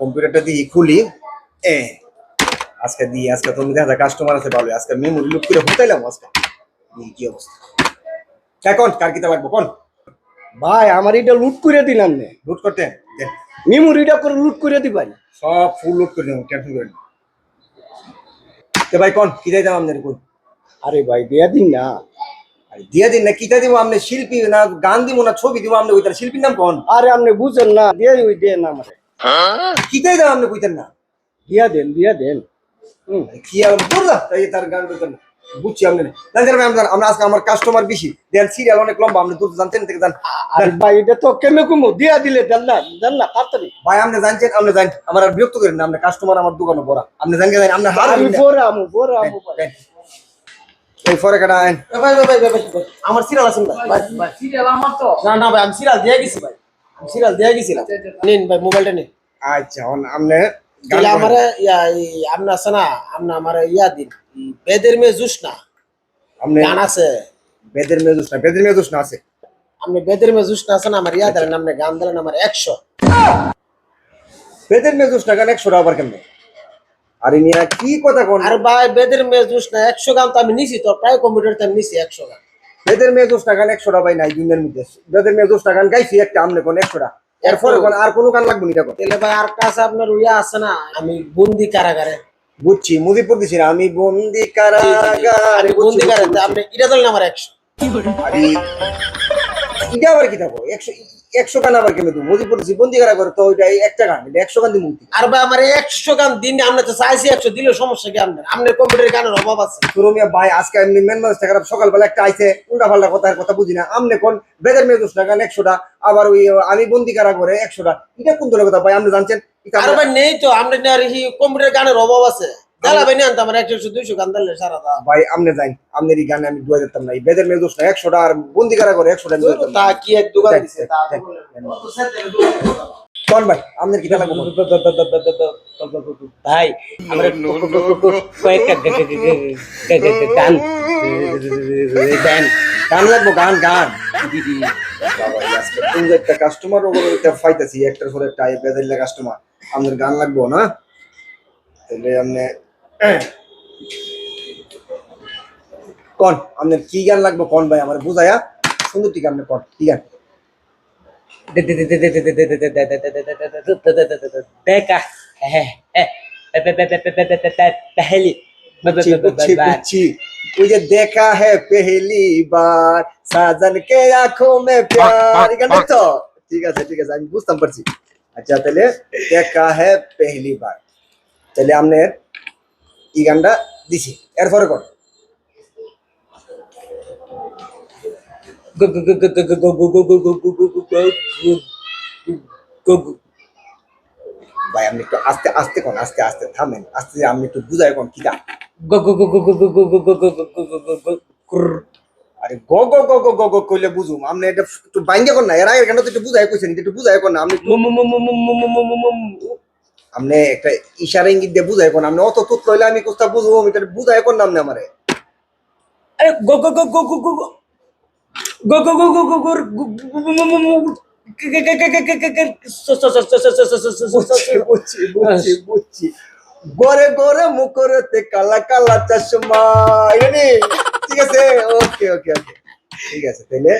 কম্পিউটারটা দিয়ে খুলি। এ আজকে দিয়ে আজকে তুমি দেখা কাস্টমার আছে ভালো আজকে মেমোরি লুক করে হতাইলাম আজকে। কি অবস্থা? এখন কার কিতা লাগবো? কোন? ভাই আমার এটা লুট করে দিলাম নে। লুট করতে। মেমোরিটা করে লুট করে দিবাই সব ফুল লুট করে দেবো টেনশন করেন না। তো ভাই কোন? কি যাইতাম আপনার কোন আরে ভাই দিয়া দিন না। আরে দিয়া দিন না কিতা দিব আপনি শিল্পী না গান দিব না ছবি দিব আপনি ওইটার শিল্পীর নাম কোন? আরে আপনি বুঝেন না দিয়ে ওই দেন আমারে। কিতাই দাম আপনি কইতেন না। দিয়া দেন দিয়া দেন। কি আর বললা তাই তার গান বলতেন না। বুঝছি আপনি না। জানেন ভাই আমরা আমরা আজকে আমার কাস্টমার বেশি। দেন সিরিয়াল অনেক লম্বা আপনি দূর জানতেন থেকে জান। আরে ভাই এটা তো কেমন কমো? দিয়া দিলে দেন না দেন না তাড়াতাড়ি। ভাই আপনি জানছেন আপনি জানেন আমার আর বিরক্ত করেন না আপনি কাস্টমার আমার দোকানে বড় আপনি জানেন জানেন আপনি হার আমি পরে আমু পরে আমু এই ফরে কাটা আইন। ভাই ভাই ভাই ভাই ভাই, আমার সিরিয়াল আছে ভাই? ভাই ভাই সিরিয়াল আমার তো। না না ভাই আমি সিরিয়াল দিয়ে গেছি ভাই। সিরিয়াল দিয়ে গেছিলাম। নিন ভাই মোবাইলটা নিন। আচ্ছা আপনি তাহলে আমার ইয়া এই আপনার আছে না আপনার আমার ইয়া দিন। বেদের মেয়ে জুস না আপনি গান আছে। বেদের মেজুস না বেদের মেজুস না আছে। আপনি বেদের মেয়ে জুস না আছে না আমার ইয়া দিলেন আপনি গান দিলেন আমার একশো। বেদের মেজুস না গান একশো টাকা আবার কেমনে? আরে মিয়া কি কথা কোন? আর ভাই বেদের মেয়ে জুস না একশো গান তো আমি নিছি তো প্রায় কম্পিউটার তো আমি নিছি একশো গান। বেদের মেয়ে দোষটা গান একশো টাকা ভাই নাই দিনের মধ্যে। বেদের মেয়ে দোষটা গান গাইছি একটা আমনে কোন একশো এরপরে কোন আর কোনো গান লাগবে না তাহলে ভাই আর কাছে আপনার উইয়া আছে না আমি বন্দি কারাগারে। বুঝছি মুদিপুর দিছি না আমি বন্দি কারাগার। বন্দি কারাগারে আপনি এটা দিলেন আমার একশো? আরে এটা আবার কি থাকো একশো একশো গান আবার কেমন তুমি মুজিবপুর দিছি বন্দি কারাগার তো ওইটা একটা গান এটা একশো গান দিয়ে মুক্তি। আর ভাই আমার একশো গান দিন আপনি তো চাইছি একশো দিলে সমস্যা কি আপনার? আপনার কম্পিউটার গানের অভাব আছে। সুরমিয়া ভাই আজকে এমনি মেন মানুষ খারাপ সকালবেলা একটা আইছে উল্টা পাল্টা কথা আর কথা বুঝি না। আমনে কোন বেদের মেয়ে দোষ টাকা একশোটা আবার ওই আমি বন্দি কারা করে একশোটা। এটা কোন ধরনের কথা ভাই আপনি জানছেন? আর ভাই নেই তো আমরা কম্পিউটার গানের অভাব আছে। গান দিলে সারা দাও। ভাই এই গানে আমি দুয়া দিতাম না। এই বেদের মেয়ে দোষ না একশোটা আর বন্দি কারা করে একশোটা আমি দুয়া দিতাম না। তা কি এক দোকান দিছে? তা দেখ, বললেন। দেখ। কোন ভাই লাগবে ভাই আমরা কয়েকটা গান। গান লাগবো কাস্টমার ওগুলো একটা ফাইতাছি একটার পর একটা কাস্টমার আমাদের গান লাগবো না? তাহলে আপনি কোন আপনার কি গান লাগবে কোন ভাই আমার বুঝায়া সুন্দর ঠিক আপনি কোন কি গান দেখা पहली বুঝছি, বুঝছি, বুঝছি। ওই যে দেখা হ্যাঁ পেহলি বার সাজন কে আঁখো মে প্যার এই গানটা তো ঠিক আছে ঠিক আছে আমি বুঝতাম পারছি আচ্ছা তাহলে দেখা হ্যাঁ পেহলি বার তাহলে আপনার এই গানটা দিছি। এরপরে কোন ভাই, আপনি একটু আস্তে আস্তে কোন, আস্তে আস্তে থামেন। আস্তে আপনি একটু বুঝাই কোন কি আরে গ গ গ গ গ গ কইলে বুঝুম। আপনি এটা একটু বাইঙ্গে কোন না। এর আগে কেন তো একটু বুঝাই কইছেন একটু বুঝাই কোন না। আপনি আপনি একটা ইশারা ইঙ্গিত দিয়ে বুঝাই কোন আপনি অত তুত কইলে আমি কোথা বুঝব আমি এটা বুঝাই কোন নাম আমারে বুঝছি বুঝছি বুঝছি বুঝছি গরে গরে মুখরেতে কালা কালা চশমা ঠিক আছে ওকে ওকে ওকে ঠিক আছে তাহলে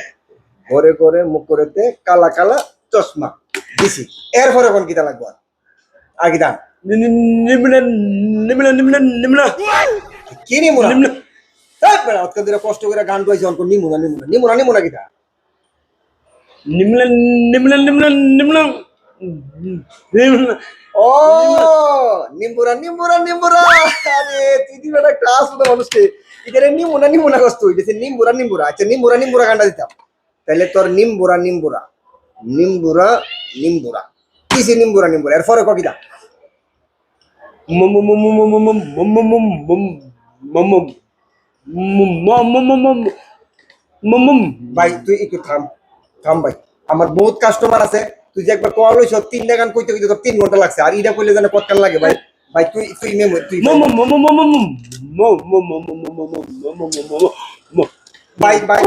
গরে গরে মুখরেতে কালা কালা চশমা দিছি এরপরে কোন কিতা লাগবে আর? আর কিতা কি নিমুনা? এই বেড়া, অতকা দিরা কষ্ট করে গান গাইছে অঙ্ক নিমুনা নিমুনা নিমুনা নিমুনা কিতা? ও নিম্বুরা নিম্বুরা নিম্বুরা আরে দিবে না ক্লাস মতো মানুষকে এখানে নিমুনা নিমুনা কষ্ট হইতেছে নিম্বুরা নিম্বুরা আচ্ছা নিম্বুরা নিম্বুরা গানটা দিতাম। তাহলে তোর নিম্বুরা নিম্বুরা নিম্বুরা নিম্বুরা কিসে নিম্বুরা নিম্বুরা এর পরে ককিটা ভাই তুই একটু থাম থাম ভাই আমার বহুত কাস্টমার আছে তুই যে একবার কল হইছ তিনটা গান কইতে কইতে তোর তিন ঘণ্টা লাগছে আর ইটা কইলে যেন কতক্ষণ লাগে ভাই ভাই তুই তুই মেমো তুই ভাই ভাই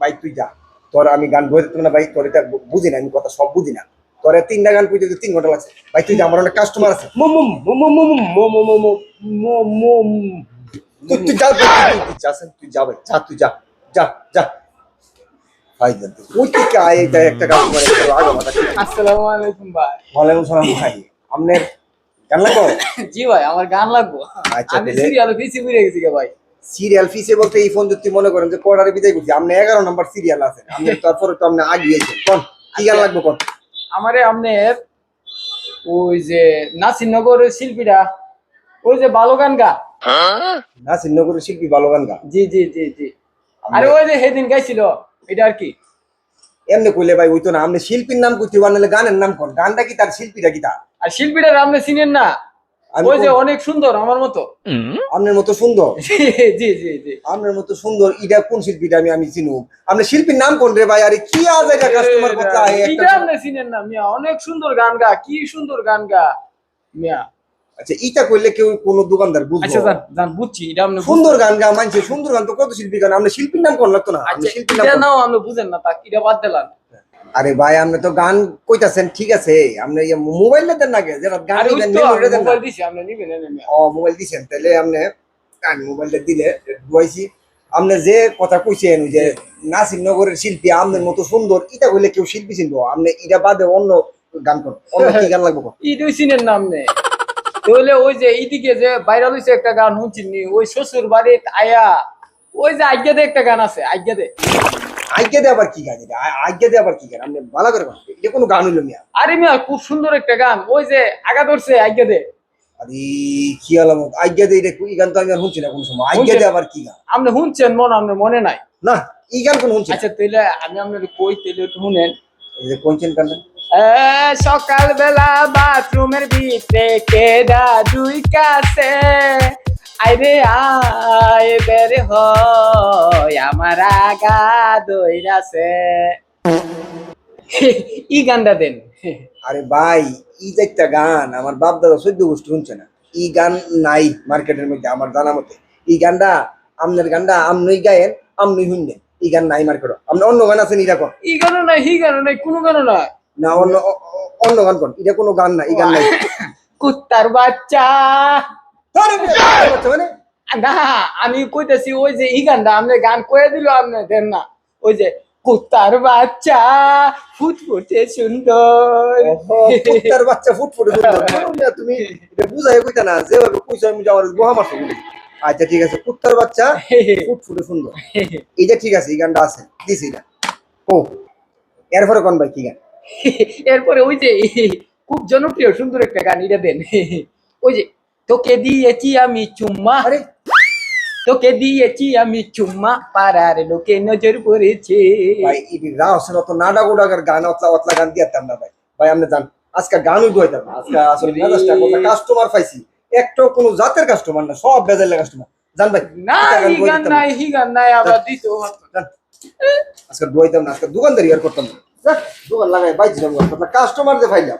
ভাই তুই যা তোর আমি গান বলতে না ভাই তোর এটা বুঝি না আমি কথা সব বুঝি না তোরে তিনটা গান পুজো তিন ঘণ্টা লাগছে ভাই তুই আমার অনেক কাস্টমার আছে তুই যা তুই যাবে যা তুই যা যা যা ভাই সিরিয়াল ফিসে বলতে এই ফোন যদি মনে করেন যে কোয়ার্টারে বিদায় করছি আপনি এগারো নম্বর সিরিয়াল আছে আপনি তারপরে তো আপনি আগিয়েছেন কোন কি গান লাগবো কোন আমারে আপনার ওই যে নাসিরনগরের শিল্পীরা ওই যে ভালো গান গা। না শ্রীনগরের শিল্পী ভালো গান গা। জি জি জি জি। আরে ওই যে সেদিন গাইছিল এটা আর কি? এমনি কইলে ভাই ওই তো না আপনি শিল্পীর নাম করতে বানালে গানের নাম কর। গানটা কি তার শিল্পীটা কি তার? আর শিল্পীরা আপনি চিনেন না? ওই যে অনেক সুন্দর আমার মতো। আপনার মতো সুন্দর? জি জি জি আপনার মতো সুন্দর ইটা কোন শিল্পীটা আমি আমি চিনু? আপনার শিল্পীর নাম কোন রে ভাই? আরে কি আজ এটা কাস্টমার কথা? এটা আপনি চিনেন না মিয়া। অনেক সুন্দর গান গা কি সুন্দর গান গা মিয়া। আচ্ছা ইটা কইলে কেউ কোন দোকানদার আচ্ছা জান জান বুঝছি এটা আপনি সুন্দর গান গা মানছে সুন্দর গান। তো কত শিল্পী গান? আপনি শিল্পীর নাম কোন? লাগতো না আচ্ছা শিল্পীর নাম এটা আপনি বুঝেন না তা এটা বাদ দিলাম। আরে ভাই আপনি তো গান কইতাছেন ঠিক আছে। আপনি মোবাইলে দেন না যেটা গান দেন না। মোবাইল দিছি আপনি নিবেন ও মোবাইল দিছেন তাহলে আপনি আমি মোবাইলটা দিলে দুয়াইছি। আপনি যে কথা কইছেন ওই যে নাসির নগরের শিল্পী আপনার মতো সুন্দর এটা হইলে কেউ শিল্পী চিনবো। আপনি এটা বাদে অন্য গান করো অন্য কি গান লাগবে? ইদুই সিনের নাম নেই তাহলে ওই যে এইদিকে যে ভাইরাল হয়েছে একটা গান শুনছিনি ওই শ্বশুর বাড়ির আয়া। ওই যে আজ্ঞাতে একটা গান আছে আজ্ঞাতে আজ্ঞা দে আবার কি গান এটা? আজ্ঞা দে আবার কি গান? আপনি ভালো করে কোন এটা কোনো গান হইল মিয়া? আরে মিয়া খুব সুন্দর একটা গান। ওই যে আগা ধরছে আজ্ঞাতে আরে কি আলামত। আজ্ঞা দে এটা এই গান তো আমি আর শুনছি না কোনো সময়। আজ্ঞা দে আবার কি গান? আপনি শুনছেন? মন আপনার মনে নাই? না এই গান কোন শুনছি। আচ্ছা তাহলে আমি আপনার কই তাহলে একটু শুনেন। এই যে কোনছেন গানটা? সকাল বেলা বাথরুমের ভিতরে কেডা দুই কাছে? আইরে আয় বের হয় আমার আগা দইরাছে। ই গানটা দেন। আরে ভাই ই যে একটা গান আমার বাপ দাদা চোদ্দ গোষ্ঠী শুনছে না। ই গান নাই মার্কেটের মধ্যে আমার জানা মতে। ই গানটা আপনার গানটা আমনই গায়েন আমনই শুনবেন ই গান নাই মার্কেট। আপনি অন্য গান আছেন এটা কোন? ই গানও নাই হি গানও নাই কোনো গানও নাই। না অন্য অন্য গান কোন? এটা কোনো গান না ই গান নাই। কুত্তার বাচ্চা না। আমি কইতেছি ওই যে ই গানটা আপনি গান কয়ে দিল আপনি দেন না। ওই যে কুত্তার বাচ্চা ফুটফুটে সুন্দর। কুত্তার বাচ্চা ফুটফুটে সুন্দর। তুমি এটা বুঝাই কইতা না যেভাবে কইছো আমি যাওয়ার গোহা বলি। আচ্ছা ঠিক আছে কুত্তার বাচ্চা ফুটফুটে সুন্দর। এইটা ঠিক আছে এই গানটা আছে দিছি না ও এরপরে কোন ভাই কি গান? এরপরে ওই যে খুব জনপ্রিয় সুন্দর একটা গান এটা দেন। ওই যে তোকে দিয়েছি আমি চুম্মা। আরে। তোকে দিয়েছি আমি চুম্মা। পাড়ার লোকে নজর পড়েছে। ভাই ইডি রাহসের অত নাডা গোডাগার গান অতলা অতলা গান দিয়াতাম না ভাই। ভাই আপনি জান আজকে গানই দইতাম না। আজকে আসলে মেজাজটা কত কাস্টমার পাইছি। একটাও কোনো জাতের কাস্টমার না সব বেজাইলে কাস্টমার জান ভাই না হি গান। নাই হি গান নাই আবার দিত আজকে দইতাম না আজকে দোকানদারি আর করতাম না। দোকান লাগাই বাইছি কাস্টমার যে ফাইলাম